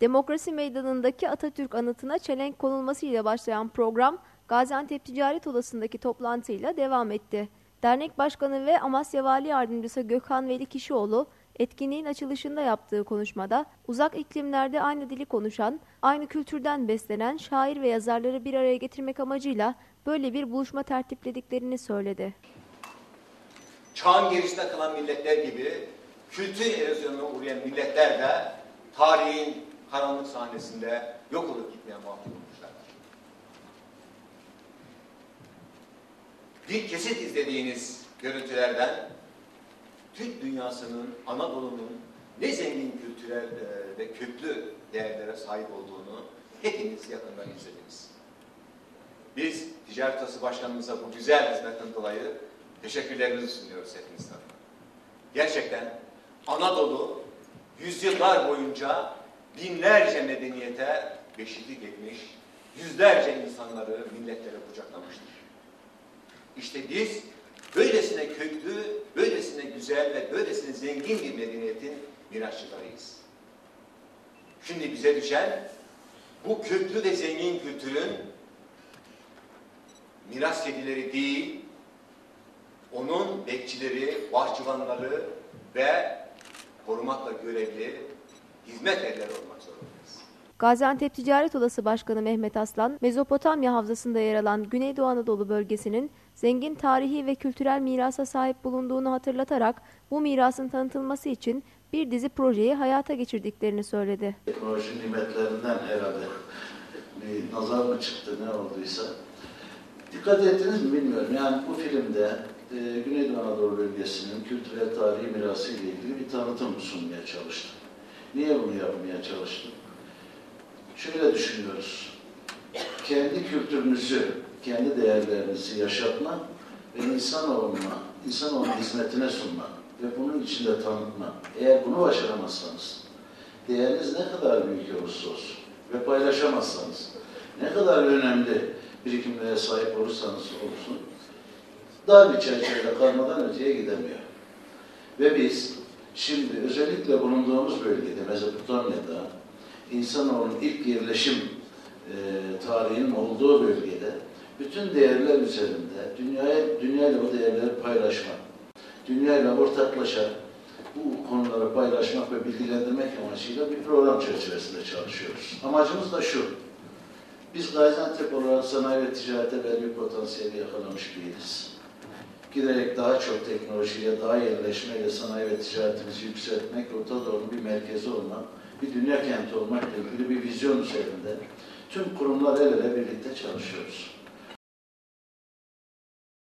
Demokrasi Meydanı'ndaki Atatürk anıtına çelenk konulmasıyla başlayan program Gaziantep Ticaret Odası'ndaki toplantıyla devam etti. Dernek Başkanı ve Amasya Vali Yardımcısı Gökhan Veli Kişioğlu etkinliğin açılışında yaptığı konuşmada uzak iklimlerde aynı dili konuşan, aynı kültürden beslenen şair ve yazarları bir araya getirmek amacıyla böyle bir buluşma tertiplediklerini söyledi. çağın gerisinde kalan milletler gibi kültür erozyonuna uğrayan milletler de tarihin karanlık sahnesinde yok olup gitmeye mahkum olmuşlardır. Bir kesit izlediğiniz görüntülerden Türk dünyasının, Anadolu'nun ne zengin kültürel e, ve köklü değerlere sahip olduğunu hepiniz yakından izlediniz. Biz Ticaret Odası Başkanımıza bu güzel hizmetten dolayı teşekkürlerimizi sunuyoruz hepiniz tarafından. Gerçekten Anadolu yüzyıllar boyunca binlerce medeniyete beşiklik etmiş, yüzlerce insanları, milletleri kucaklamıştır. İşte biz böylesine köklü, böylesine güzel ve böylesine zengin bir medeniyetin mirasçılarıyız. Şimdi bize düşen bu köklü ve zengin kültürün miras kedileri değil, onun bekçileri, bahçıvanları ve korumakla görevli hizmet erleri olmak zorundayız. Gaziantep Ticaret Odası Başkanı Mehmet Aslan, Mezopotamya Havzası'nda yer alan Güneydoğu Anadolu bölgesinin zengin tarihi ve kültürel mirasa sahip bulunduğunu hatırlatarak bu mirasın tanıtılması için bir dizi projeyi hayata geçirdiklerini söyledi. Teknoloji nimetlerinden herhalde bir nazar mı çıktı ne olduysa. Dikkat ettiniz mi bilmiyorum. Yani bu filmde e, Güneydoğu Anadolu bölgesinin kültürel tarihi mirası ile ilgili bir tanıtım sunmaya çalıştım. Niye bunu yapmaya çalıştım? Şöyle düşünüyoruz. Kendi kültürünüzü, kendi değerlerinizi yaşatma ve insanoğluna, insanoğlunun hizmetine sunma ve bunun içinde tanıtma. Eğer bunu başaramazsanız, değeriniz ne kadar büyük olursa olsun ve paylaşamazsanız, ne kadar önemli birikimlere sahip olursanız olsun, dar bir çerçevede kalmadan öteye gidemiyor. Ve biz şimdi özellikle bulunduğumuz bölgede, Mezopotamya'da, insanoğlunun ilk yerleşim e, tarihinin olduğu bölgede bütün değerler üzerinde dünyaya, dünyayla o değerleri paylaşmak, dünyayla ortaklaşa bu konuları paylaşmak ve bilgilendirmek amacıyla bir program çerçevesinde çalışıyoruz. Amacımız da şu, biz Gaziantep olarak sanayi ve ticarete belli bir potansiyeli yakalamış değiliz. Giderek daha çok teknolojiyle, daha yerleşmeyle sanayi ve ticaretimizi yükseltmek, Orta Doğu'nun bir merkezi olmak, bir dünya kenti olmakla ilgili bir vizyon üzerinde tüm kurumlar el ele birlikte çalışıyoruz.